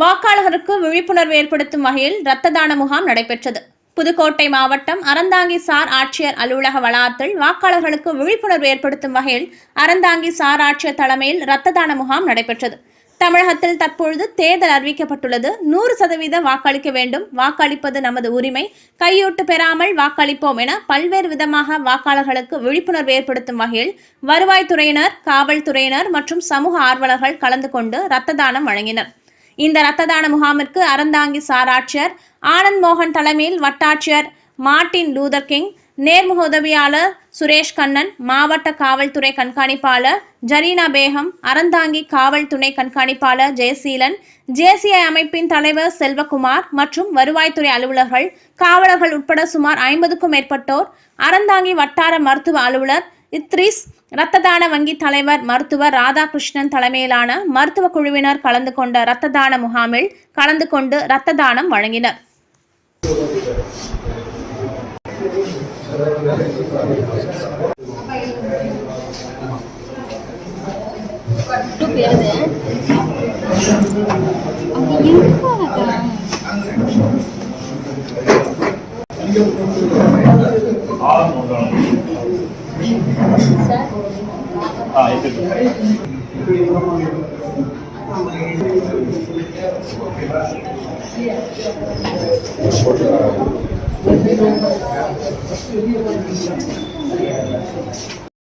வாக்காளர்களுக்கு விழிப்புணர்வு ஏற்படுத்தும் வகையில் இரத்த தான முகாம் நடைபெற்றது. புதுக்கோட்டை மாவட்டம் அறந்தாங்கி சார் ஆட்சியர் அலுவலக வளாகத்தில் வாக்காளர்களுக்கு விழிப்புணர்வு ஏற்படுத்தும் வகையில் அறந்தாங்கி சார் ஆட்சியர் தலைமையில் இரத்த தான முகாம் நடைபெற்றது. தமிழகத்தில் தற்பொழுது தேர்தல் அறிவிக்கப்பட்டுள்ளது. நூறு சதவீத வாக்களிக்க வேண்டும். வாக்களிப்பது நமது உரிமை. கையூட்டு பெறாமல் வாக்களிப்போம் என பல்வேறு விதமாக வாக்காளர்களுக்கு விழிப்புணர்வு ஏற்படுத்தும் வகையில் வருவாய்த்துறையினர் காவல்துறையினர் மற்றும் சமூக ஆர்வலர்கள் கலந்து கொண்டு இரத்த தானம் வழங்கினர். இந்த இரத்த தான முகாமிற்கு அறந்தாங்கி சாராட்சியர் ஆனந்த் மோகன் தலைமையில் வட்டாட்சியர் மார்ட்டின் லூதர் கிங் நேர்முக உதவியாளர் சுரேஷ் கண்ணன் மாவட்ட காவல்துறை கண்காணிப்பாளர் ஜரீனா பேகம் அறந்தாங்கி காவல் துணை கண்காணிப்பாளர் ஜெயசீலன் ஜேசிஐ அமைப்பின் தலைவர் செல்வகுமார் மற்றும் வருவாய்த்துறை அலுவலர்கள் காவலர்கள் உட்பட சுமார் ஐம்பதுக்கும் மேற்பட்டோர் அறந்தாங்கி வட்டார மருத்துவ அலுவலர் இத்ரிஸ் இரத்த தான வங்கி தலைவர் மருத்துவர் ராதாகிருஷ்ணன் தலைமையிலான மருத்துவ குழுவினர் கலந்து கொண்ட இரத்த தான முகாமில் கலந்து கொண்டு இரத்த தானம் வழங்கினர் Ah, 啊，这个。